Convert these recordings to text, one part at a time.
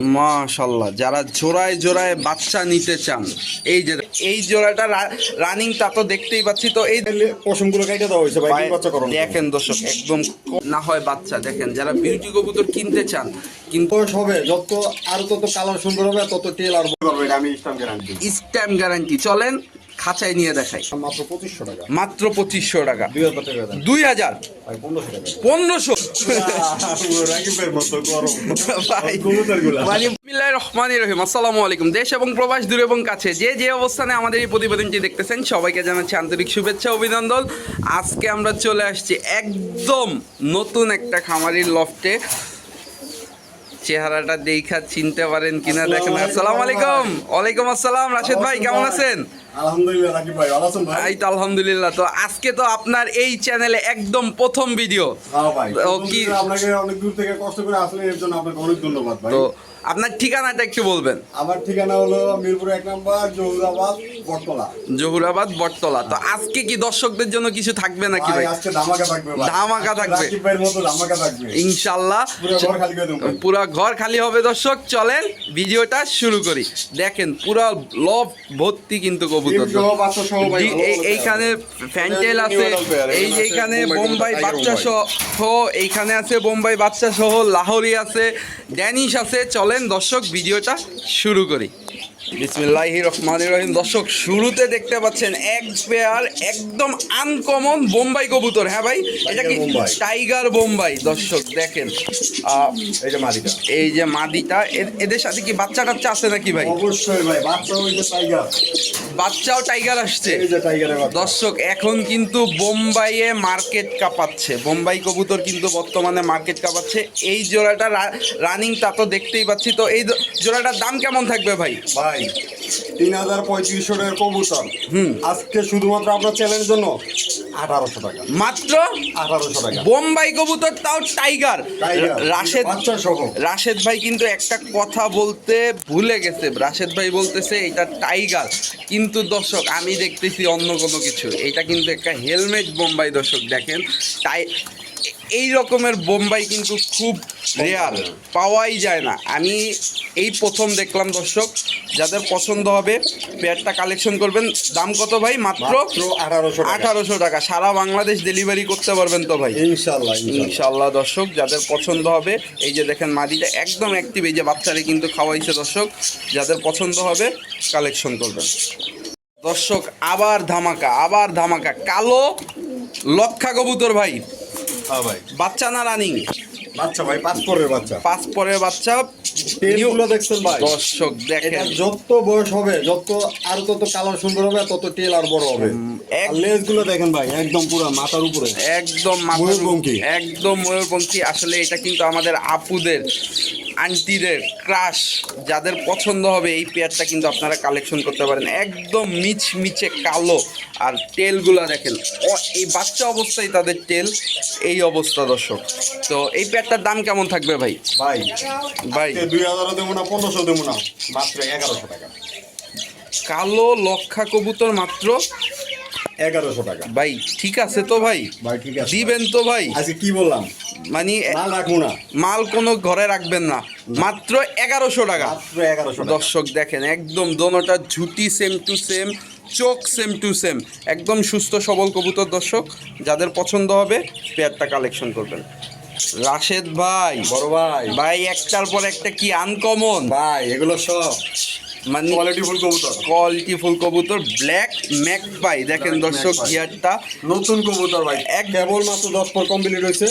মাশাল্লাহ যারা জোড়ায় জোড়ায় বাচ্চা নিতে চান এই যে এই জোড়াটা রানিং তা তো দেখতেই পাচ্ছি তো এই পশমগুলো কাইটে দেওয়া হয়েছে ভাই বাচ্চা করুন। দেখেন দর্শক একদম না হয় বাচ্চা দেখেন যারা বিউটি কবুতর কিনতে চান কিন্তু হবে যত আর তত কালার সুন্দর হবে তত টেল আর আমি স্ট্যাম্প গ্যারান্টি স্ট্যাম্প গ্যারান্টি চলেন খাঁচায় নিয়ে দেখাই। মাত্র পঁচিশশো টাকা। মাত্র পঁচিশশো টাকা। দুই হাজার পনেরোশো। মানে আসসালামু আলাইকুম। দেশ এবং প্রবাস দূর এবং কাছে। যে যে অবস্থানে আমাদের এই প্রতিবেদনটি দেখতেছেন সবাইকে জানাচ্ছি আন্তরিক শুভেচ্ছা অভিনন্দন। আজকে আমরা চলে আসছি একদম নতুন একটা খামারির লফটে। চেহারাটা দেখা চিনতে পারেন কিনা দেখেন আসসালামু আলাইকুম। ওয়ালাইকুম আসসালাম। রাশেদ ভাই কেমন আছেন? এই তো আলহামদুলিল্লাহ। তো আজকে তো আপনার এই চ্যানেলে একদম প্রথম ভিডিও হ্যাঁ ভাই ও কি আপনাকে অনেক দূর থেকে কষ্ট করে আসলে এর জন্য আপনাকে অনেক ধন্যবাদ ভাই। তো আপনার ঠিকানাটা একটু বলবেন। আমার ঠিকানা হলো মিরপুর এক নাম্বার জহুরাবাদ বটতলা। জহুরাবাদ বটতলা। তো আজকে কি দর্শকদের জন্য কিছু থাকবে নাকি ভাই আজকে ধামাকা থাকবে ধামাকা থাকবে। ধামাকা থাকবে। ইনশাল্লাহ। পুরো ঘর খালি হবে দর্শক। চলেন ভিডিওটা শুরু করি। দেখেন পুরা লভ ভর্তি কিন্তু কবুতর। এইখানে ফ্যান্টেল আছে। এই যে এইখানে বোম্বাই বাচ্চা সহ এইখানে আছে বোম্বাই বাচ্চা সহ লাহোরি আছে ড্যানিশ আছে। চলেন দর্শক ভিডিওটা শুরু করি। বিসমিল্লাহি রহমান রহিম দর্শক শুরুতে দেখতে পাচ্ছেন এক পেয়ার একদম আনকমন বোম্বাই কবুতর। হ্যাঁ ভাই? এটা কি টাইগার বোম্বাই। দর্শক দেখেন। এই যে মাদিটা। এই যে মাদিটা এদের সাথে কি বাচ্চা টাচ্চা আছে নাকি ভাই? অবশ্যই ভাই বাচ্চা ওই যে টাইগার বাচ্চাও টাইগার আসছে। দর্শক এখন কিন্তু বোম্বাইয়ে মার্কেট কাঁপাচ্ছে। বোম্বাই কবুতর কিন্তু বর্তমানে মার্কেট কাঁপাচ্ছে। এই জোড়াটা রানিং তা তো দেখতেই পাচ্ছি। তো এই জোড়াটার দাম কেমন থাকবে ভাই? ভাই তিন হাজার পঁয়ত্রিশশো টাকার কবুতর। আজকে শুধুমাত্র আপনার চ্যানেলের জন্য আঠারোশো টাকা। মাত্র? আঠারোশো টাকা। বোম্বাই কবুতর তাও টাইগার। রাশেদ রাশেদ ভাই কিন্তু একটা কথা বলতে ভুলে গেছে। রাশেদ ভাই বলতেছে এটা টাইগার। কিন্তু দর্শক আমি দেখতেছি অন্য কোনো কিছু। এটা কিন্তু একটা হেলমেট বোম্বাই দর্শক দেখেন। টাই এই রকমের বোম্বাই কিন্তু খুব রেয়ার পাওয়াই যায় না। আমি এই প্রথম দেখলাম দর্শক যাদের পছন্দ হবে পেয়ারটা কালেকশন করবেন। দাম কত ভাই? মাত্র আঠারোশো টাকা। আঠারোশো টাকা। সারা বাংলাদেশ ডেলিভারি করতে পারবেন তো ভাই? ইনশাল্লাহ ইনশাল্লাহ। দর্শক যাদের পছন্দ হবে এই যে দেখেন মাদিটা একদম অ্যাক্টিভ এই যে বাচ্চারে কিন্তু খাওয়াইছে দর্শক যাদের পছন্দ হবে কালেকশন করবেন। দর্শক আবার ধামাকা আবার ধামাকা। কালো লক্ষা কবুতর ভাই। হ্যাঁ ভাই। বাচ্চা না রানিং? বাচ্চা ভাই পাসপোর্টের বাচ্চা। পাঁচ পরের বাচ্চা। টেলগুলো দেখছেন ভাই। দর্শক দেখেন। যত বয়স হবে যত আর তত কালার সুন্দর হবে তত টেল আর বড় হবে। এক- আর লেজগুলো দেখেন ভাই একদম পুরো মাথার উপরে। একদম ময়ূরপঙ্খী। একদম ময়ূরপঙ্খী। আসলে এটা কিন্তু আমাদের আপুদের আন্টিদের ক্রাশ যাদের পছন্দ হবে এই পেয়ারটা কিন্তু আপনারা কালেকশন করতে পারেন। একদম মিচমিচে কালো আর টেলগুলো দেখেন এই বাচ্চা অবস্থায় তাদের টেল এই অবস্থা দর্শক। তো এই পেয়ারটার দাম কেমন থাকবে ভাই? ভাই ভাই। দুই হাজারও দেবো না পনেরোশো দেবো না মাত্র এগারোশো টাকা। কালো লক্ষা কবুতর মাত্র এগারোশো টাকা। ভাই ঠিক আছে তো ভাই? ভাই ঠিক আছে। দিবেন তো ভাই। আজকে কি বললাম? মানে মাল রাখব না। মাল কোনো ঘরে রাখবেন না। মাত্র এগারোশো টাকা। মাত্র এগারোশো দর্শক দেখেন একদম দোনোটা ঝুটি সেম টু সেম চোখ সেম টু সেম একদম সুস্থ সবল কবুতর দর্শক যাদের পছন্দ হবে পেয়ারটা কালেকশন করবেন। রাশেদ ভাই বড় ভাই। ভাই একটার পর একটা কি আনকমন ভাই এগুলো সব মানে কোয়ালিটি ফুল কবুতর। কোয়ালিটি ফুল কবুতর ব্ল্যাক ম্যাক পাই দেখেন দর্শক গিয়ারটা নতুন কবুতর ভাই। এক কেবল মাত্র দশ পর কমপ্লিট হয়েছে।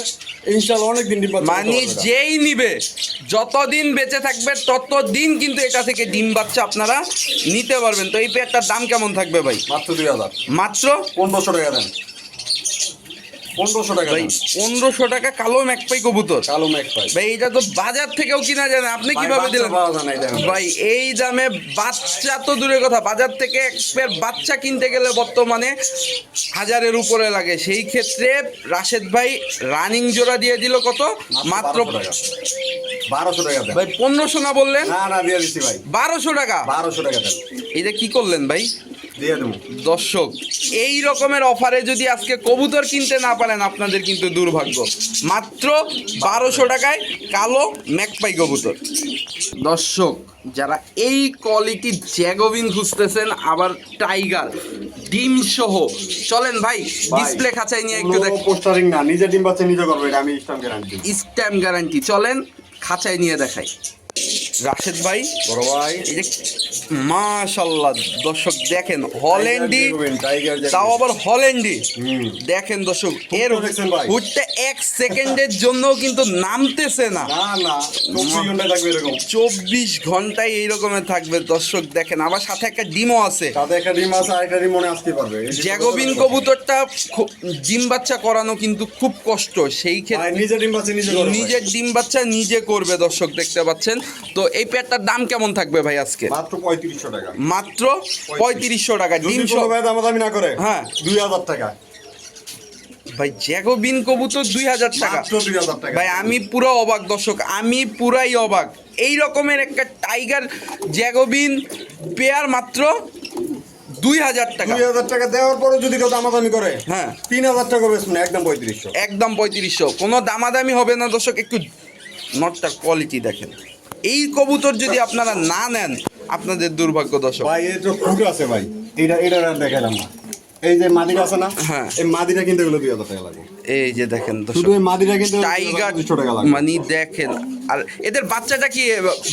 ইনশাল্লাহ অনেক দিন ডিম মানে। যেই নিবে যতদিন বেঁচে থাকবে ততদিন কিন্তু এটা থেকে ডিম বাচ্চা আপনারা নিতে পারবেন। তো এই পেয়ারটার দাম কেমন থাকবে ভাই? মাত্র দুই হাজার। মাত্র? পনেরোশো টাকা দেন। পনেরোশো টাকা ভাই পনেরোশো টাকা কালো ম্যাকপাই কবুতর। কালো ম্যাক পাই ভাই এটা তো বাজার থেকেও কিনা যায় না। আপনি কীভাবে দিলেন। ভাই এই দামে বাচ্চা তো দূরের কথা। বাজার থেকে এক পেয়ার বাচ্চা কিনতে গেলে বর্তমানে হাজারের উপরে লাগে। সেই ক্ষেত্রে রাশেদ ভাই রানিং জোড়া দিয়ে দিল কত? মাত্র বারোশো টাকা। ভাই পনেরোশো না বললেন? না না দিয়ে দিচ্ছি ভাই। বারোশো টাকা? বারোশো টাকা এটা কি করলেন ভাই? দিয়ে দেবো। দর্শক এই রকমের অফারে যদি আজকে কবুতর কিনতে না পারেন আপনাদের কিন্তু দুর্ভাগ্য। মাত্র বারোশো টাকায় কালো ম্যাকপাই কবুতর। দর্শক যারা এই কোয়ালিটির জ্যাগোবিন খুঁজতেছেন আবার টাইগার ডিম সহ চলেন ভাই ডিসপ্লে খাঁচায় নিয়ে একটু দেখ। পোস্টারিং না নিজে ডিম বাচ্চা নিজে করবে এটা আমি ইসলাম গ্যারান্টি স্ট্যাম্প গ্যারান্টি চলেন খাঁচায় নিয়ে দেখাই। রাশেদ ভাই। বড় ভাই। এই যে মাশাল্লাহ দর্শক দেখেন হল্যান্ডি তাও আবার হল্যান্ডি। দেখেন দর্শক এর? হুডটা এক সেকেন্ডের জন্য কিন্তু নামতেছে না। চব্বিশ ঘন্টায় এই রকমের থাকবে দর্শক দেখেন। আবার সাথে একটা ডিমও আছে। জ্যাগোবিন কবুতরটা ডিম বাচ্চা করানো কিন্তু খুব কষ্ট। সেই ক্ষেত্রে নিজের ডিম বাচ্চা নিজে করবে দর্শক দেখতে পাচ্ছেন। তো এই পেয়ারটার দাম কেমন থাকবে ভাই আজকে? মাত্র পঁয়ত্রিশশো টাকা। মাত্র পঁয়ত্রিশশো টাকা ভাই দামাদামি না করে হ্যাঁ। দুই হাজার টাকা। ভাই জ্যাগোবিন কবুতর দুই হাজার টাকা। ভাই আমি পুরো অবাক দর্শক আমি পুরাই অবাক। এই রকমের একটা টাইগার জ্যাগোবিন পেয়ার মাত্র দুই হাজার টাকা। দুই হাজার টাকা দেওয়ার পরে যদি কেউ দামাদামি করে হ্যাঁ। তিন হাজার টাকা বেশি না একদম পঁয়ত্রিশশো। একদম পঁয়ত্রিশশো। কোনো দামাদামি হবে না দর্শক একটু নটটার কোয়ালিটি দেখেন। এই কবুতর যদি আপনারা না নেন আপনাদের দুর্ভাগ্য দশক। ভাই তো ফুট আছে ভাই। এটা এটা দেখালাম না। এই যে মাদিরা আছে না হ্যাঁ। এই মাদিরা কিনতে গেলে দুই হাজার টাকা লাগে। এই যে দেখেন শুধু এই মাদিরা কিনতে টাইগার ছোট টাকা লাগে। মানে দেখেন আর এদের বাচ্চাটা কি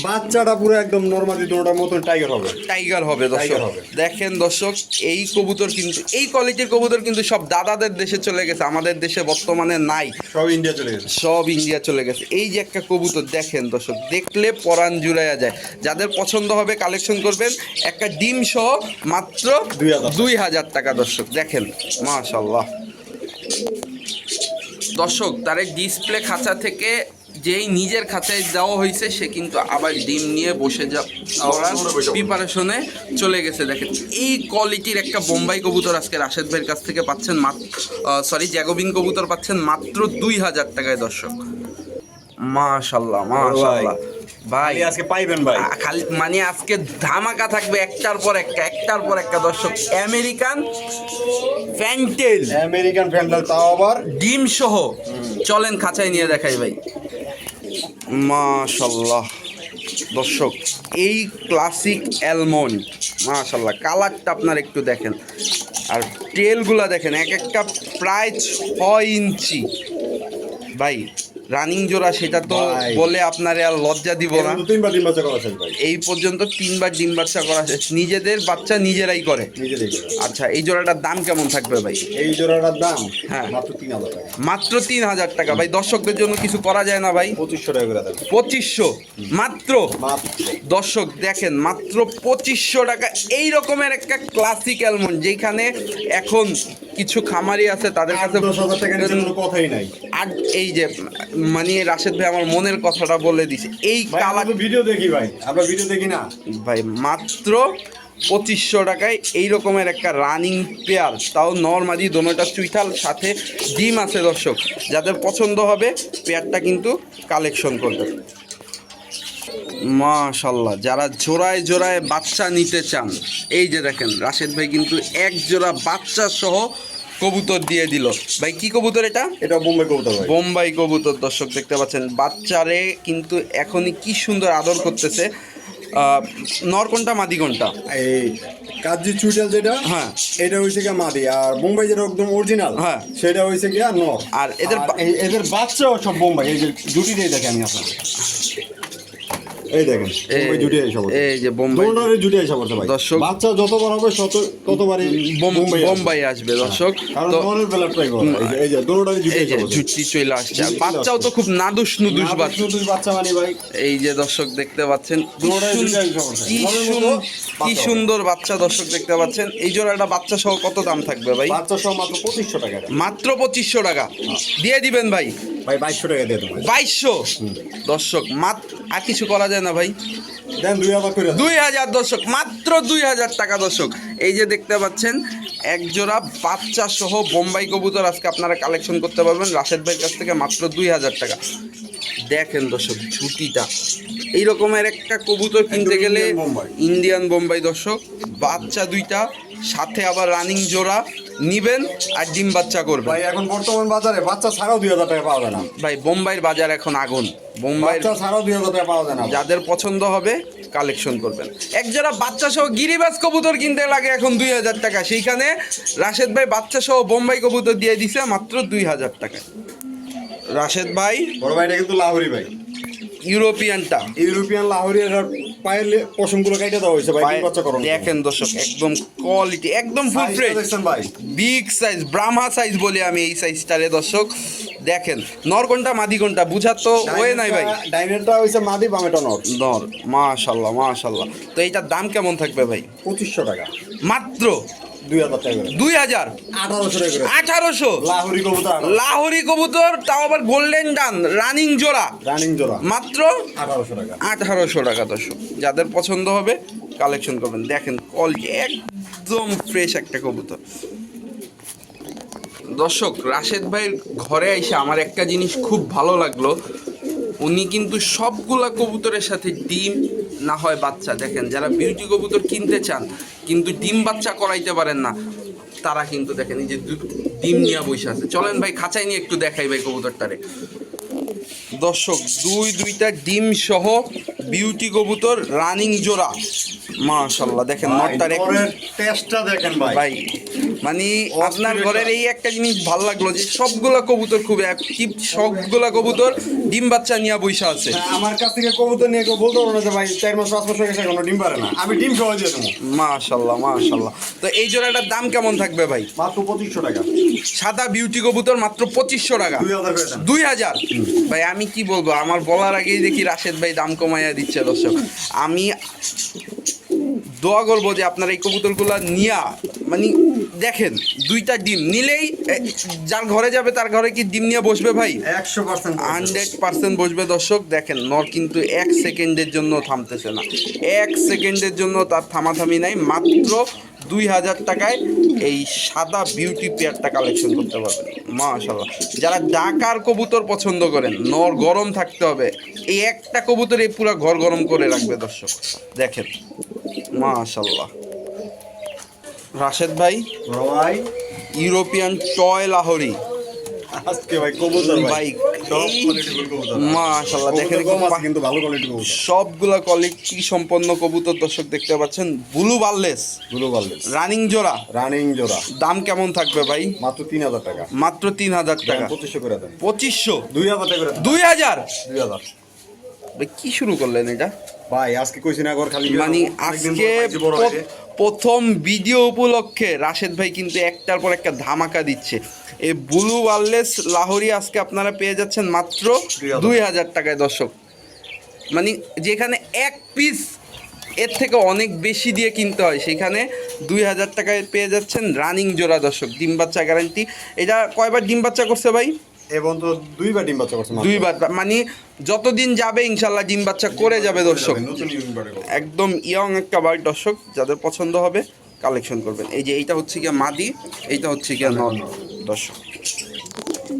বাচ্চাটা পুরো একদম নর্মালি দুটোটার মতন টাইগার হবে। টাইগার হবে দর্শক। দেখেন দর্শক এই কবুতর কিন্তু এই কোয়ালিটির কবুতর কিন্তু সব দাদাদের দেশে চলে গেছে আমাদের দেশে বর্তমানে নাই। সব ইন্ডিয়া চলে গেছে। সব ইন্ডিয়া চলে গেছে। এই যে একটা কবুতর দেখেন দর্শক দেখলে পরাণ জুড়াইয়া যায়। যাদের পছন্দ হবে কালেকশন করবেন একটা ডিম সহ মাত্র 2000 দুই হাজার টাকা দর্শক দেখেন মাশাল্লাহ দর্শক তার ডিসপ্লে খাঁচা থেকে যেই নিজের খাঁচায় দেওয়া হয়েছে সে কিন্তু আবার ডিম নিয়ে বসে যাওয়ার প্রিপারেশনে চলে গেছে। দেখেন এই কোয়ালিটির একটা বোম্বাই কবুতর আজকে রাশেদ ভাইয়ের কাছ থেকে পাচ্ছেন মাত্র সরি জ্যাগোবিন কবুতর পাচ্ছেন মাত্র দুই হাজার টাকায় দর্শক। মাশাল্লাহ মাশাল্লাহ ভাই আজকে পাইবেন ভাই। খালি মানে আজকে ধামাকা থাকবে একটার পর একটা একটার পর একটা দর্শক। আমেরিকান ফ্যান্টেল আমেরিকান ফ্যান্ডাল তাও আবার। ডিম সহ। চলেন খাঁচায় নিয়ে দেখাই ভাই। মাশাল্লাহ। দর্শক, এই ক্লাসিক অ্যালমন্ড মাশাল্লাহ কালারটা আপনার একটু দেখেন। আর টেলগুলা দেখেন, এক একটা প্রায় ছয় ইঞ্চি। ভাই রানিং জোড়া সেটা তো বলে আপনারে আর লজ্জা দিব না। তিনবার ডিম বাচ্চা করা ভাই। এই পর্যন্ত তিনবার ডিম বাচ্চা করা নিজেদের বাচ্চা নিজেরাই করে। আচ্ছা এই জোড়াটার দাম কেমন থাকবে ভাই? এই জোড়াটার দাম হ্যাঁ। মাত্র তিন হাজার টাকা। মাত্র তিন হাজার টাকা। ভাই দর্শকদের জন্য কিছু করা যায় না ভাই? পঁচিশশো টাকা করে পঁচিশশো? মাত্র? মাত্র। দর্শক দেখেন মাত্র পঁচিশশো টাকা। এই রকমের একটা ক্লাসিক অ্যালমন্ড যেখানে এখন কিছু খামারি আছে তাদের কাছে কথাই নাই। আর এই যে মানে রাশেদ ভাই আমার মনের কথাটা বলে দিছে। এই কালার ভিডিও দেখি ভাই আমরা ভিডিও দেখি না। ভাই মাত্র পঁচিশশো টাকায় এই রকমের একটা রানিং পেয়ার তাও নর্মালি দোনোটা চুইঠাল সাথে ডিম আছে দর্শক। যাদের পছন্দ হবে পেয়ারটা কিন্তু কালেকশন করবে। মাশাল্লাহ যারা জোড়ায় জোড়ায় বাচ্চা নিতে চান এই যে দেখেন রাশেদ ভাই কিন্তু এক জোড়া বাচ্চা সহ কবুতর দিয়ে দিল। ভাই কি কবুতর এটা? এটা বোম্বাই কবুতর ভাই। বোম্বাই কবুতর দর্শক দেখতে পাচ্ছেন বাচ্চারে কিন্তু এখনই কি সুন্দর আদর করতেছে। আহ, নর কোনটা মাদি কোনটা এই কাজি চুইটাল যেটা হ্যাঁ। এটা হইছে গিয়া মাদি আর বোম্বাই যেটা একদম অরিজিনাল হ্যাঁ। সেটা হইছে গিয়া নর। আর এদের এদের বাচ্চাও সব বোম্বাই এই যে জুটিটাই দেখে আমি আপনার এই দেখেন জুটি পড়ছে। এই যে জুটি পড়ছে ভাই। দর্শক- বাচ্চা যতবার হবে তত ততবারই বোম- বোম্বাই আসবে। বোম্বাই আসবে দর্শক। তো বেলা ট্রাই করো এই যে- জুটি পড়ছে। জুটি চলে আসছে। বাচ্চাও তো খুব নাদুস নুদুস বাচ্চা। দুই বাচ্চা মানে ভাই। এই যে দর্শক দেখতে পাচ্ছেন সমস্যা। কি মতো সুন্দর বাচ্চা দর্শক দেখতে পাচ্ছেন। এই জোড়াটা বাচ্চা সহ কত দাম থাকবে ভাই? বাচ্চা সব মাত্র পঁচিশশো টাকা। মাত্র পঁচিশশো টাকা। দিয়ে দিবেন ভাই। ভাই বাইশশো টাকা দিয়ে দেবো বাইশশো। দর্শক মাত্র আর কিছু করা যায় না ভাই। দুই হাজার দর্শক মাত্র দুই হাজার টাকা দর্শক। এই যে দেখতে পাচ্ছেন এক জোড়া বাচ্চা সহ বোম্বাই কবুতর আজকে আপনারা কালেকশন করতে পারবেন। রাশেদ ভাইয়ের কাছ থেকে মাত্র দুই হাজার টাকা। দেখেন দর্শক ছুটিটা এই রকমের একটা কবুতর কিনতে গেলে ইন্ডিয়ান বোম্বাই দর্শক বাচ্চা দুইটা সাথে আবার রানিং জোড়া নিবেন আর ডিম বাচ্চা করবেন। ভাই এখন বর্তমান বাজারে বাচ্চা ছাড়াও দুই হাজার টাকা পাওয়া যায় না। ভাই বোম্বাইয়ের বাজার এখন আগুন। বোম্বাই বাচ্চা ছাড়াও দুই হাজার টাকা পাওয়া যায় না। যাদের পছন্দ হবে কালেকশন করবেন। এক জোড়া বাচ্চা সহ গিরিবাজ কবুতর কিনতে লাগে এখন দুই হাজার টাকা। সেইখানে রাশেদ ভাই বাচ্চা সহ বোম্বাই কবুতর দিয়ে দিছে মাত্র দুই হাজার টাকা। রাশেদ ভাই বড় ভাইটা কিন্তু লাহোরি ভাই। ইউরোপিয়ানটা ইউরোপিয়ান লাহোরি এর পায়ের পশমগুলো কাইটে দেওয়া হয়েছে ভাই বাচ্চা করুন দেখেন দর্শক একদম কোয়ালিটি একদম ফুল ফ্রেশ ভাই। বিগ সাইজ ব্রাহ্মা সাইজ বলি আমি এই সাইজটারে দর্শক। দেখেন নর কোনটা মাদি কোনটা বুঝার তো ওয়ে নাই ভাই। ডাইনেরটা হইছে মাদি বামেটা নর। নর মাশাল্লাহ মাশাল্লাহ। তো এইটার দাম কেমন থাকবে ভাই? পঁচিশশো টাকা। মাত্র দুই হাজার আঠারোশো লাহোরি কবুতর লাহোরি কবুতর তাও আবার গোল্ডেন ডান রানিং জোড়া। রানিং জোড়া। মাত্র আঠারোশো টাকা। আঠারোশো টাকা দর্শক। যাদের পছন্দ হবে কালেকশন করবেন। দেখেন কোয়ালিটি একদম ফ্রেশ একটা কবুতর। দর্শক রাশেদ ভাইয়ের ঘরে এসে আমার একটা জিনিস খুব ভালো লাগল। উনি কিন্তু সবগুলা কবুতরের সাথে ডিম না হয় বাচ্চা। দেখেন যারা বিউটি কবুতর কিনতে চান কিন্তু ডিম বাচ্চা করাইতে পারেন না তারা কিন্তু দেখেন এই যে ডিম নিয়ে বসে আছে। চলেন ভাই খাঁচাই নিয়ে একটু দেখাই ভাই কবুতরটারে। দর্শক দুই দুইটা ডিম সহ বিউটি কবুতর রানিং জোড়া। মাশাল্লাহ দেখেন নটটার এক টেস্টটা দেখেন ভাই। ভাই মানে আপনার ঘরের এই একটা জিনিস ভালো লাগল যে সবগুলা কবুতর খুব অ্যাক্টিভ সবগুলা কবুতর ডিম বাচ্চা নিয়ে বৈশা আছে। আমার কাছ থেকে কবুতর নিয়ে কেউ বলতে পারব না যে ভাই চার মাস পাঁচ মাস হয়ে গেছে এখনও ডিম পারে না। আমি ডিম সহ দিয়ে দেবো। মাশাল্লাহ মাশাল্লাহ তো এই জোড়াটার দাম কেমন থাকবে ভাই? মাত্র পঁচিশশো টাকা। সাদা বিউটি কবুতর মাত্র পঁচিশশো টাকা। দুই হাজার দুই হাজার? ভাই আমি কি বলব? আমার বলার আগেই দেখি রাশেদ ভাই দাম কমাইয়া দিচ্ছে দর্শক। আমি দোয়া করব যে আপনার এই কবুতরগুলো নিয়া মানে দেখেন দুইটা ডিম নিলেই যার ঘরে যাবে তার ঘরে কি ডিম নিয়ে বসবে ভাই? একশো পার্সেন্ট হান্ড্রেড পার্সেন্ট বসবে দর্শক। দেখেন নর কিন্তু এক সেকেন্ডের জন্য থামতেছে না। এক সেকেন্ডের জন্য তার থামাথামি নাই মাত্র দুই হাজার টাকায় এই সাদা বিউটি পেয়ারটা কালেকশন করতে পারবেন। মাশাল্লাহ যারা ডাকার কবুতর পছন্দ করেন নর গরম থাকতে হবে। এই একটা কবুতর এই পুরো ঘর গরম করে রাখবে দর্শক। দেখেন মাশাল্লাহ রাশেদ ভাই ভাই ইউরোপিয়ান টয় লাহোরি। আজকে ভাই কবুতর ভাই। সব দেখেন কিন্তু ভালো কোয়ালিটির কবুতর। সবগুলা কোয়ালিটি সম্পন্ন কবুতর দর্শক দেখতে পাচ্ছেন। Blue barless. গুলো বাল্লেস রানিং জোড়া। রানিং জোড়া। দাম কেমন থাকবে ভাই? মাত্র তিন হাজার টাকা। মাত্র তিন হাজার টাকা। করে দেন। টাকা করে ভাই কি শুরু করলেন এটা? ভাই আজকে কইছি না ঘর খালি মানে আজকে। প্রথম ভিডিও উপলক্ষে রাশেদ ভাই কিন্তু একটার পর একটা ধামাকা দিচ্ছে। এই ব্লু ওয়ারলেস লাহোরি আজকে আপনারা পেয়ে যাচ্ছেন মাত্র দুই হাজার। টাকায় দর্শক। মানে যেখানে এক পিস এর থেকে অনেক বেশি দিয়ে কিনতে হয় সেখানে দুই হাজার টাকায় পেয়ে যাচ্ছেন রানিং জোড়া দর্শক। ডিম বাচ্চা গ্যারান্টি এটা কয়বার ডিম বাচ্চা করছে ভাই? এবং তো দুইবার ডিম বাচ্চা করছে দুইবার মানে যতদিন যাবে ইনশাল্লাহ ডিম বাচ্চা করে যাবে দর্শক। বাড়ি। একদম ইয়ং একটা বাড়ির দর্শক যাদের পছন্দ হবে কালেকশন করবেন। এই যে এইটা হচ্ছে গিয়ে মাদি এইটা হচ্ছে গিয়ে নর দর্শক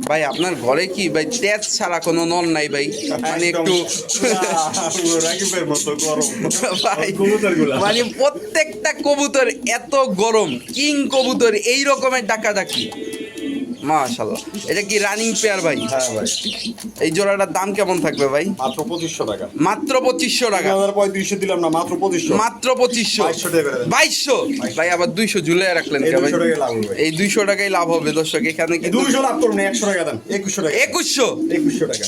ভাই আপনার ঘরে কি ভাই তেজ ছাড়া কোনো নর নাই ভাই? মানে একটু মানে প্রত্যেকটা কবুতর এত গরম কিং কবুতর এই রকমের ডাকাডাকি। মাশাল্লাহ এটা কি রানিং পেয়ার ভাই? হ্যাঁ ভাই। এই জোড়াটার দাম কেমন থাকবে ভাই? মাত্র পঁচিশশো টাকা। মাত্র পঁচিশশো টাকা। পঁয়ত্রিশশো দিলাম না মাত্র পঁচিশশো। মাত্র পঁচিশশো। 2200 টাকা করে। দেন। বাইশশো। ভাই আবার দুইশো ঝুলে রাখলেন ভাই? 200 টাকায় লাভ হবে। ভাই। এই দুইশো টাকাই লাভ হবে দর্শক এখানে দুইশো লাভ করুন একশো টাকা দেন। একুশশো টাকা। একুশশো? একুশশো টাকা।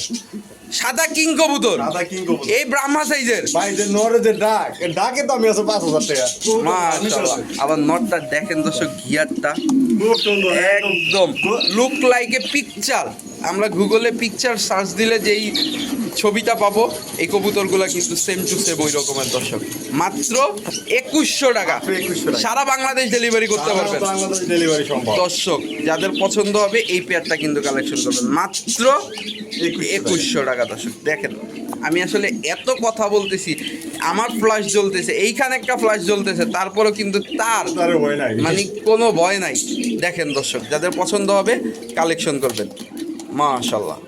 সাদা কিং কবুতর। দাদা কিং কবুতর। এই ব্রাহ্মা সাইজের। ভাই যে নরে যে ডাক এ ডাকে তো আমি আছে পাঁচ হাজার টাকা। মাশাআল্লাহ। আবার নটটা দেখেন দর্শক গিয়ারটা। খুব সুন্দর একদম। লুক লাইক এ পিকচার আমরা গুগলে পিকচার সার্চ দিলে যেই ছবিটা পাবো। এই কবুতরগুলো কিন্তু সেম টু সেম ওই রকমের দর্শক। মাত্র একুশশো টাকা। মাত্র 2100 টাকা। সারা বাংলাদেশ ডেলিভারি করতে পারবেন। দর্শক যাদের পছন্দ হবে এই পেয়ারটা কিন্তু কালেকশন করবেন। মাত্র একুশশো টাকা। দর্শক দেখেন। আমি আসলে এত কথা বলতেছি আমার ফ্লাশ জ্বলতেছে এইখানে একটা ফ্লাশ জ্বলতেছে তারপরেও কিন্তু তার মানে কোনো ভয় নাই। দেখেন দর্শক যাদের পছন্দ হবে কালেকশন করবেন। মাশাল্লাহ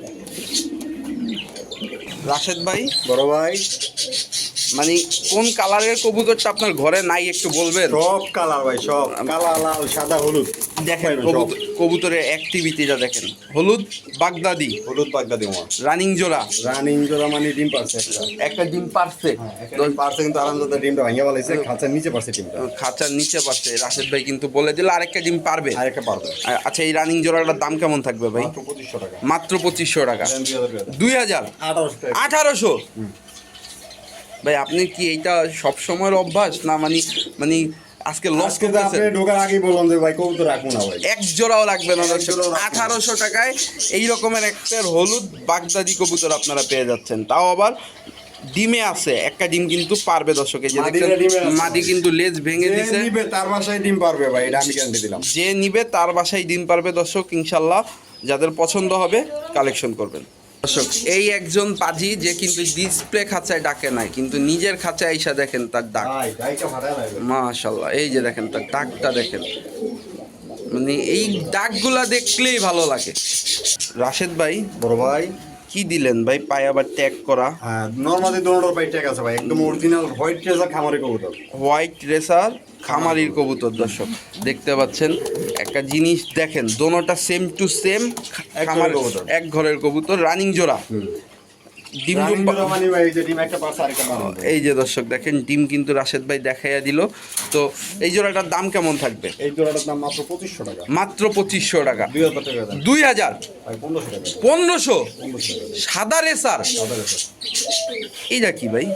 রাশেদ ভাই বড় ভাই। মানে কোন কালারের কবুতরটা আপনার ঘরে নাই একটু বলবেন? সব কালার ভাই সব। কালা লাল সাদা হলুদ। দেখেন। কবুতর- কবুতরের অ্যাক্টিভিটিটা দেখেন। হলুদ বাগদাদি। হলুদ বাগদাদি রানিং জোড়া। রানিং জোড়া মানে ডিম পারছে একটা। একটা ডিম পারছে? হ্যাঁ, ডিম পারছে কিন্তু আরামদাদা ডিমটা ভাঙিয়ে বলাইছে খাঁচার নিচে পারছে ডিমটা। খাঁচার নিচে পারছে। রাশেদ ভাই কিন্তু বলে দিল আরেকটা ডিম পারবে। আরেকটা পারবে। আচ্ছা এই রানিং জোড়াটার দাম কেমন থাকবে ভাই? মাত্র পঁচিশশো টাকা। মাত্র পঁচিশশো টাকা। দুই হাজার। আঠারোশো ভাই আপনি কি এইটা সব সময়ের অভ্যাস? না মানে মানে আজকে লস তো ঢোকার আগেই বললাম যে ভাই কবুতর রাখব না ভাই। এক জোড়াও লাগবে না দর্শক। আঠারোশো টাকায় এই রকমের একটা হলুদ বাগদাদি কবুতর আপনারা পেয়ে যাচ্ছেন। তাও আবার ডিমে আছে একটা ডিম কিন্তু পারবে দর্শক যে মাদি কিন্তু লেজ ভেঙে দিছে। নিবে তার বাসায় ডিম পারবে ভাই এটা আমি গ্যারান্টি দিলাম। যে নিবে তার বাসায় ডিম পারবে দর্শক ইনশাল্লাহ যাদের পছন্দ হবে কালেকশন করবেন। দর্শক এই একজন পাজি যে কিন্তু ডিসপ্লে খাঁচায় ডাকে নাই কিন্তু নিজের খাঁচায় আইসা দেখেন তার ডাক মাশাল্লাহ এই যে দেখেন তার ডাকটা দেখেন। মানে এই ডাকগুলা দেখলেই ভালো লাগে। রাশেদ ভাই বড় ভাই কি দিলেন ভাই? পায়ে আবার ট্যাগ করা। হ্যাঁ নর্মালি দোনোটার ভাই ট্যাগ আছে ভাই। একদম অরিজিনাল হোয়াইট রেসার খামারি কবুতর। হোয়াইট রেসার খামারির কবুতর দর্শক দেখতে পাচ্ছেন? একটা জিনিস দেখেন দোনোটা সেম টু সেম খামারি খামার কবুতর। এক ঘরের কবুতর রানিং জোড়া। ডিম এই যে দর্শক দেখেন ডিম কিন্তু রাশেদ ভাই দেখাইয়া দিল। তো এই জোড়াটার দাম কেমন থাকবে? এই জোড়াটার দাম মাত্র পঁচিশশো টাকা। মাত্র পঁচিশশো টাকা। দুই হাজার পনেরোশো সাদা রেসার? এই। কি ভাই?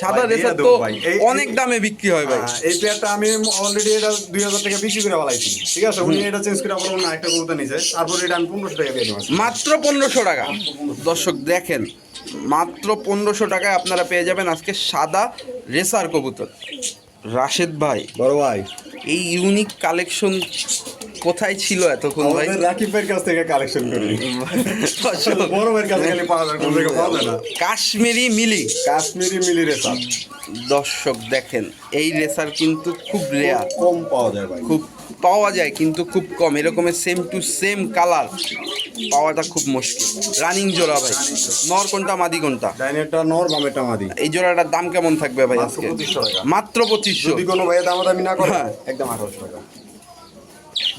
সাদা রেসার তো দেবো ভাই। এই- অনেক দামে বিক্রি হয় ভাই। হ্যাঁ, এই পেয়ারটা আমি অলরেডি এটা দুই হাজার টাকা বেশি করে বলাইছি ঠিক আছে? উনি এটা চেঞ্জ করে আবার অন্য একটা কবুতর নিছে। তারপর এটা আমি পনেরোশো টাকা দিয়ে দেবো মাত্র পনেরোশো টাকা। দর্শক দেখেন মাত্র পনেরোশো টাকায় আপনারা পেয়ে যাবেন আজকে সাদা রেসার কবুতর। রাশেদ ভাই বড় ভাই। এই ইউনিক কালেকশন কোথায় ছিল এতক্ষণ ভাই? আমাদের রাকিব ভাইয়ের কাছ থেকে কালেকশন করি। বড় ভাইয়ের কাছে পাওয়া যায় কোন জায়গায় পাওয়া যায় না। কাশ্মীরি মিলি। কাশ্মীরি মিলি রেসার। দর্শক দেখেন এই রেসার কিন্তু খুব রেয়ার কম পাওয়া যায় ভাই। খুব পাওয়া যায় কিন্তু খুব কম। এরকমের সেম টু সেম কালার পাওয়াটা খুব মুশকিল। রানিং জোড়া ভাই। নর কোনটা মাদি কোনটা? ডাইনেরটা নর বামেরটা মাদি। এই জোড়াটার দাম কেমন থাকবে ভাই আজকে? 2500 টাকা। মাত্র পঁচিশশো। যদি কোনো ভাইয়ের দামাদামি না করে হ্যাঁ। একদম আঠারোশো টাকা।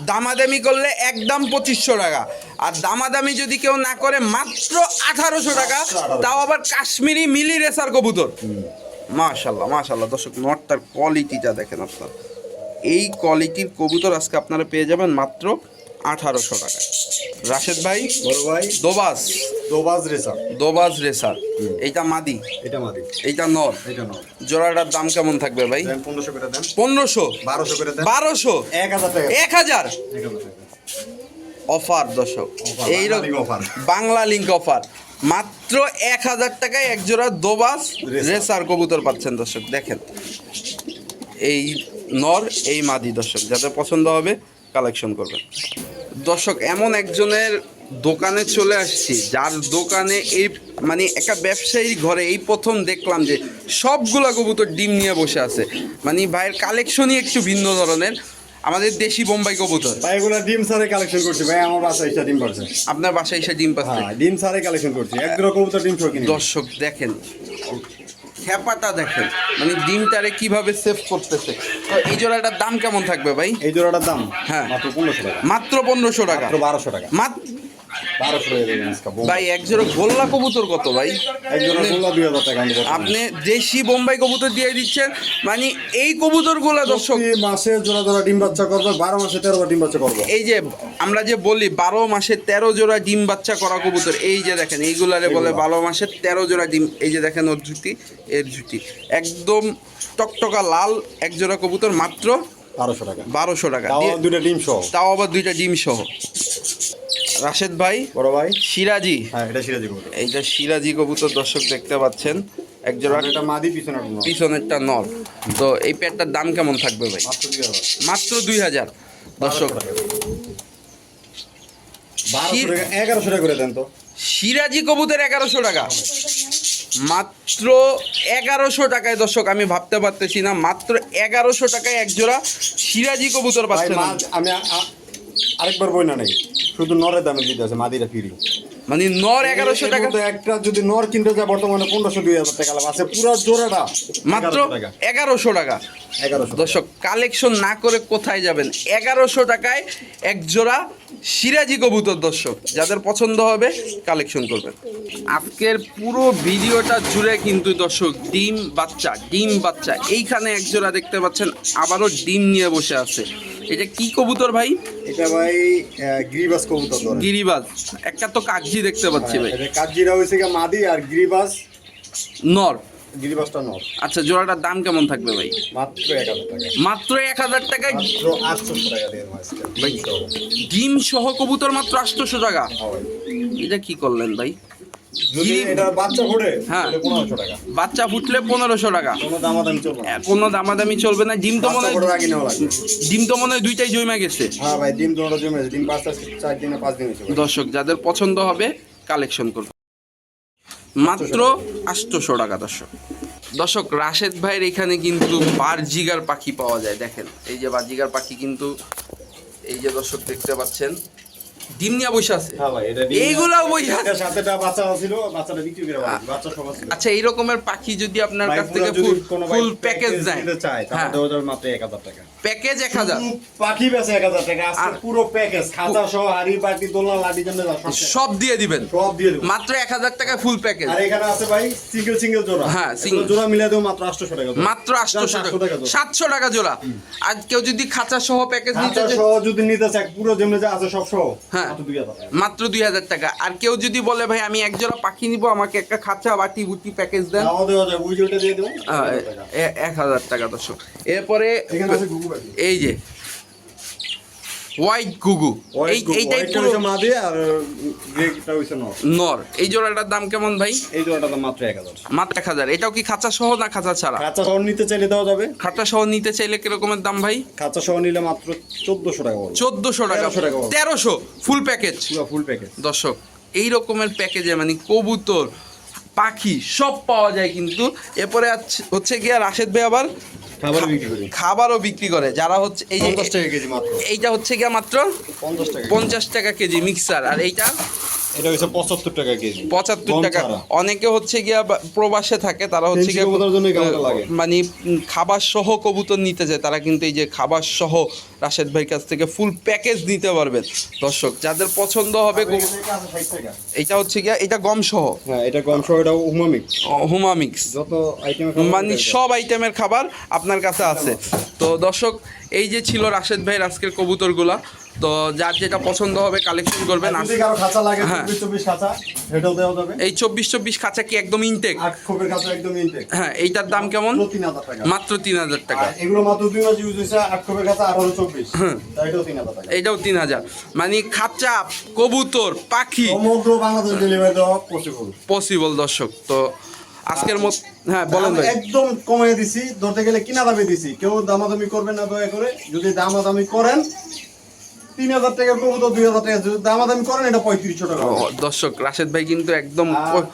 দামাদামি করলে একদম পঁচিশশো টাকা। আর দামাদামি যদি কেউ না করে, মাত্র আঠারোশো টাকা। তাও আবার কাশ্মীরি মিলি রেসার কবুতর। মাশাল্লাহ মাশাল্লাহ। দর্শক, নটটার কোয়ালিটিটা দেখেন আপনার। এই কোয়ালিটির কবুতর আজকে আপনারা পেয়ে যাবেন মাত্র আঠারোশো টাকা। রাশেদ ভাই বড় ভাই দোবাস দোবাজ রেসার। দোবাজ রেসার। এইটা মাদি। এটা মাদি। এইটা নর। এটা নর। জোড়াটার দাম কেমন থাকবে ভাই? পনেরোশো করে দেন। পনেরোশো? বারোশো করে দেন। বারোশো? এক হাজার টাকা। এক হাজার? অফার দর্শক। Offer, এই বাংলা বাংলা লিঙ্ক অফার। মাত্র এক হাজার টাকায় এক জোড়া দোবাস রেসার। রেসার কবুতর পাচ্ছেন দর্শক। দেখেন। এই নর এই মাদি দর্শক। যাদের পছন্দ হবে কালেকশন করবেন। দর্শক এমন একজনের দোকানে চলে আসছি যার দোকানে এই মানে একটা ব্যবসায়ীর ঘরে এই প্রথম দেখলাম যে সবগুলা কবুতর ডিম নিয়ে বসে আছে। মানে ভাইয়ের কালেকশনই একটু ভিন্ন ধরনের। আমাদের দেশি বোম্বাই কবুতর। ভাই এগুলো ডিম সারে কালেকশন করছি। ভাই আমার বাসায় এসে ডিম পাচ্ছে আপনার বাসায় এসে ডিম পাচ্ছে হ্যাঁ ডিম সারে কালেকশন করছি। এক কবুতর ডিম দর্শক দেখেন। খেপাটা দেখেন। মানে ডিমটারে কীভাবে সেভ করতেছে। তো এই জোড়াটার দাম কেমন থাকবে ভাই? এই জোড়াটার দাম হ্যাঁ। মাত্র পনেরোশো টাকা। মাত্র পনেরোশো টাকা। মাত্র বারোশো টাকা। মাত্র ভাই এক জোড়া গোল্লা কবুতর কত ভাই। আপনি দেশি বোম্বাই কবুতর দিয়ে দিচ্ছেন মানে এই কবুতরগুলো দর্শক মাসে জোড়া জোড়া ডিম বাচ্চা করবে বারো মাসে তেরো ডিম বাচ্চা করবে। এই যে আমরা যে বলি বারো মাসে তেরো জোড়া ডিম বাচ্চা করা কবুতর এই যে দেখেন এইগুলারে বলে বারো মাসে তেরো জোড়া ডিম এই যে দেখেন ওর জুটি এর জুটি একদম টকটকা লাল এক জোড়া কবুতর মাত্র বারোশো টাকা। বারোশো টাকা। দুটো ডিম সহ। তাও আবার দুইটা ডিম সহ। রাশেদ ভাই বড় ভাই। সিরাজি হ্যাঁ এটা সিরাজি কবুতর। এইটা সিরাজি কবুতর দর্শক দেখতে পাচ্ছেন এক জোড়া এটা মাদি পিছনে একটা নর। পিছনেরটা নর। তো এই প্যাডটার দাম কেমন থাকবে ভাই? মাত্র দুই হাজার। দর্শক এগারোশো টাকা করে দেন তো। সিরাজি কবুতর এগারোশো টাকা। মাত্র এগারোশো টাকায় দর্শক আমি ভাবতে পারতেছি না মাত্র এগারোশো টাকায় এক জোড়া সিরাজি কবুতর পাচ্ছেন। মাছ আমি আরেকবার বই না নেই শুধু নরের দামে দিতে আছে মাদিরা ফিরি। মানে নর এগারোশো টাকা। মধ্যে একটা যদি নর কিনতে যায় বর্তমানে পনেরোশো দুই হাজার টাকা লাভ আছে। পুরো জোড়াটা মাত্র 1100 টাকা। এগারোশো টাকা। এগারোশো দর্শক কালেকশন না করে কোথায় যাবেন? এগারোশো টাকায় এক জোড়া সিরাজি কবুতর দর্শক। যাদের পছন্দ হবে কালেকশন করবেন। আজকের পুরো ভিডিওটা জুড়ে কিন্তু দর্শক ডিম বাচ্চা ডিম বাচ্চা। এইখানে এক জোড়া দেখতে পাচ্ছেন আবারও ডিম নিয়ে বসে আছে। এটা কি কবুতর ভাই? এটা ভাই গিরিবাস কবুতর ধরে। গিরিবাজ একটা তো কাগজি দেখতে পাচ্ছি ভাই। কাকজিরা কাজিরা হয়েছে গিয়ে মাদি আর গিরিবাস। নর। গিরিবাসটা নর। আচ্ছা জোড়াটার দাম কেমন থাকবে ভাই? মাত্র এক হাজার টাকা। মাত্র এক হাজার টাকায় আটশো টাকা দিয়ে ভাই। ডিম সহ কবুতর মাত্র আটশোশো টাকা। হ্যাঁ। এটা কি করলেন ভাই? বাচ্চা হ্যাঁ। বাচ্চা ফুটলে পনেরোশো টাকা। কোনো দামাদামি চলবে না। ডিম তো মনে ডিম তো মনে হয় দুইটাই জমে গেছে। হ্যাঁ। দর্শক যাদের পছন্দ হবে কালেকশন করবে মাত্র আটশোশো টাকা দর্শক। দর্শক রাশেদ ভাইয়ের এখানে কিন্তু বারজিগার পাখি পাওয়া যায়। দেখেন এই যে বারজিগার পাখি কিন্তু এই যে দর্শক দেখতে পাচ্ছেন ডিম নিয়ে বসে আছে। হ্যাঁ এইগুলাও সাথে একটা বাচ্চা ছিল বাচ্চাটা বিক্রি করে বাচ্চা সব ছিল। আচ্ছা এই রকমের পাখি যদি আপনার কাছ থেকে ফুল ফুল প্যাকেজ চায়, তাহলে হ্যাঁ। মাত্র 1000 টাকা। প্যাকেজ এক হাজার। শুধু পাখি বেচে 1000 টাকা, আজকে পুরো প্যাকেজ, খাতা সহ, হাঁড়ি, বাটি, দোলনা, লাঠি, জামদানি, সব দিয়ে দিবেন। সব দিয়ে দেবো। মাত্র এক হাজার টাকায় ফুল প্যাকেজ আর এখানে আছে ভাই সিঙ্গেল সিঙ্গেল জোড়া। হ্যাঁ, single। জোড়া মিলাই দেবো মাত্র 800 টাকা মাত্র আটশো টাকা। 700 টাকা জোড়া। সাতশো টাকা জোড়া। আর কেউ যদি খাঁচা সহ প্যাকেজ নিতে চায় সহ যদি নিতে চায়, পুরো যেমনি যা আছে সব সহ, হ্যাঁ। মাত্র 2000 টাকা। মাত্র দুই হাজার টাকা আর কেউ যদি বলে ভাই আমি এক জোড়া পাখি নিব আমাকে একটা খাঁচা বাটি বুটি প্যাকেজ দেন তাও দেওয়া যাবে, ওই যে ওইটা দিয়ে দেবো, আহ, 1000 টাকা। এ- এক হাজার টাকা দর্শক এরপরে। এই যে হোয়াইট গুগু এই এইটাই পুরো মাদি আর গ্রেটা হচ্ছে নর। নর। এই জোড়াটার দাম কেমন ভাই? এই জোড়াটার দাম মাত্র 1000 মাত্র এক হাজার। এটাও কি খাঁচা সহ না খাঁচা ছাড়া? কাঁচা সহ নিতে চাইলে দেওয়া যাবে। খাঁচা সহ নিতে চাইলে কিরকমের দাম ভাই? কাঁচা সহ নিলে মাত্র চোদ্দশো টাকা পড়বে চোদ্দশো টাকা। 1300 তেরোশো? ফুল প্যাকেজ ফুল প্যাকেজ দর্শক এই রকমের প্যাকেজে মানে কবুতর পাখি সব পাওয়া যায় কিন্তু। এরপরে হচ্ছে গিয়ে রাশেদ ভাই আবার খাবার বিক্রি করি। খাবারও বিক্রি করে। যারা হচ্ছে এই যে পঞ্চাশ টাকা কেজি মাত্র। এইটা হচ্ছে গিয়া মাত্র পঞ্চাশ টাকা পঞ্চাশ টাকা কেজি মিক্সার। আর এইটা এটা হচ্ছে পঁচাত্তর টাকা কেজি। পঁচাত্তর গম টাকা। ছাড়া। অনেকে হচ্ছে গিয়া প্রবাসে থাকে তারা হচ্ছে গিয়া। মানে খাবার সহ কবুতর নিতে যায়। তারা কিন্তু এই যে খাবার সহ রাশেদ ভাইয়ের কাছ থেকে ফুল প্যাকেজ নিতে পারবেন। দর্শক যাদের পছন্দ হবে এইটা হচ্ছে গিয়া এটা গম সহ হ্যাঁ এটা গম সহ এটা উমামিক হুমা মিক্স যত আইটেম মানে সব আইটেমের খাবার আপনার কাছে আছে। তো দর্শক এই যে ছিল রাশেদ ভাইয়ের আজকের কবুতরগুলা। তো যার যেটা পছন্দ হবে কালেকশন করবেন খাঁচা লাগে হ্যাঁ। চব্বিশ চব্বিশ খাঁচা সেটাও দেওয়া যাবে। এই চব্বিশ চব্বিশ খাঁচা কি একদম ইনটেক একদম ইনটেক হ্যাঁ এইটার দাম কেমন? তিন হাজার টাকা। মাত্র তিন হাজার টাকা। এগুলো মাত্র দুই মাস ইউজ হয়েছে আট খোপের খাঁচা আঠারো চব্বিশ। তাই এটাও তিন হাজার টাকা। এইটাও তিন হাজার। মানে খাঁচা কবুতর পাখি। সমগ্র বাংলাদেশ ডেলিভারি দেওয়া পসিবল পসিবল দর্শক। তো আজকের মত হ্যাঁ বলেন ভাই। একদম কমিয়ে দিছি ধরতে গেলে কিনা দামে দিছি। কেউ দামাদামি করবেন না দয়া করে। যদি দামাদামি করেন তিন হাজার টাকার দুই হাজার টাকা দামাদামি করেন এটা পঁয়ত্রিশশো টাকা। দর্শক রাশেদ ভাই কিন্তু একদম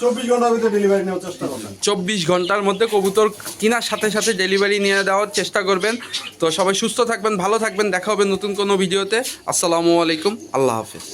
চব্বিশ ঘণ্টার ভিতরে ডেলিভারি নেওয়ার চেষ্টা করবেন। চব্বিশ ঘণ্টার মধ্যে কবুতর কেনার সাথে সাথে ডেলিভারি নিয়ে দেওয়ার চেষ্টা করবেন। তো সবাই সুস্থ থাকবেন ভালো থাকবেন। দেখা হবে নতুন কোনো ভিডিওতে। আসসালামু আলাইকুম। আল্লাহ হাফিজ।